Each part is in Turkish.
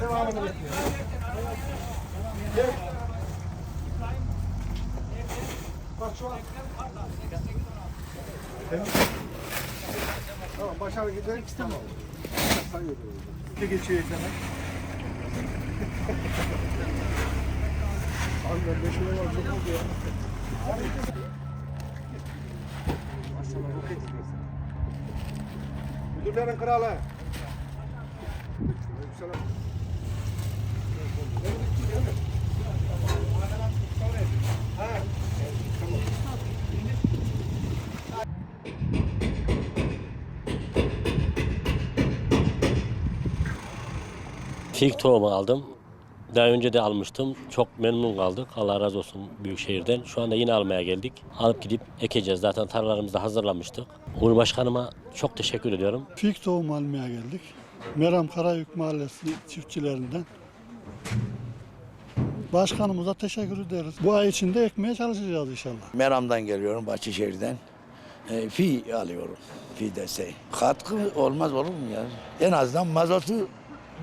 Devamını bekliyorum. Gel. Kaç şu an? Tamam başarı gider. Tamam. Sayıyorum. Ne geçiyor ekrana? Abi ben de şöyle var çok oldu ya. Müdürlerin kralı. Fig tohumu aldım. Daha önce de almıştım. Çok memnun kaldık. Allah razı olsun Büyükşehir'den. Şu anda yine almaya geldik. Alıp gidip ekeceğiz. Zaten tarlalarımızı da hazırlamıştık. Uğur Başkanıma çok teşekkür ediyorum. Fik tohum almaya geldik. Meram Karayük Mahallesi çiftçilerinden. Başkanımıza teşekkür ederiz. Bu ay içinde ekmeye çalışacağız inşallah. Meram'dan geliyorum, Bahçeşehir'den. E, fi alıyorum, fi desteği. Katkı olmaz olur mu ya? En azından mazotu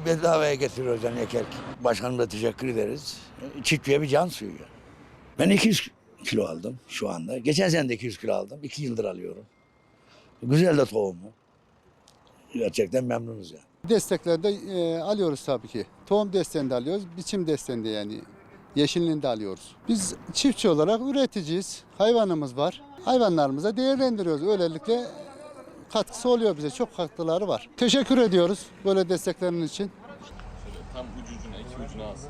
bedavaya getiriyoruz yani ekerken. Başkanımıza teşekkür ederiz. E, Çiftliğe bir can suyu. Ben 200 kilo aldım şu anda. Geçen sene de 200 kilo aldım. 2 yıldır alıyorum. Güzel de tohumu. Gerçekten memnunuz ya. Desteklerde e, alıyoruz tabii ki. Tohum desteğini de alıyoruz, biçim desteğini de yani yeşilliğini de alıyoruz. Biz çiftçi olarak üreticiyiz. Hayvanımız var. Hayvanlarımıza değerlendiriyoruz. Öylelikle katkısı oluyor bize. Çok katkıları var. Teşekkür ediyoruz böyle destekleriniz için. Tam ucu ucuna, iki ucuna alsın.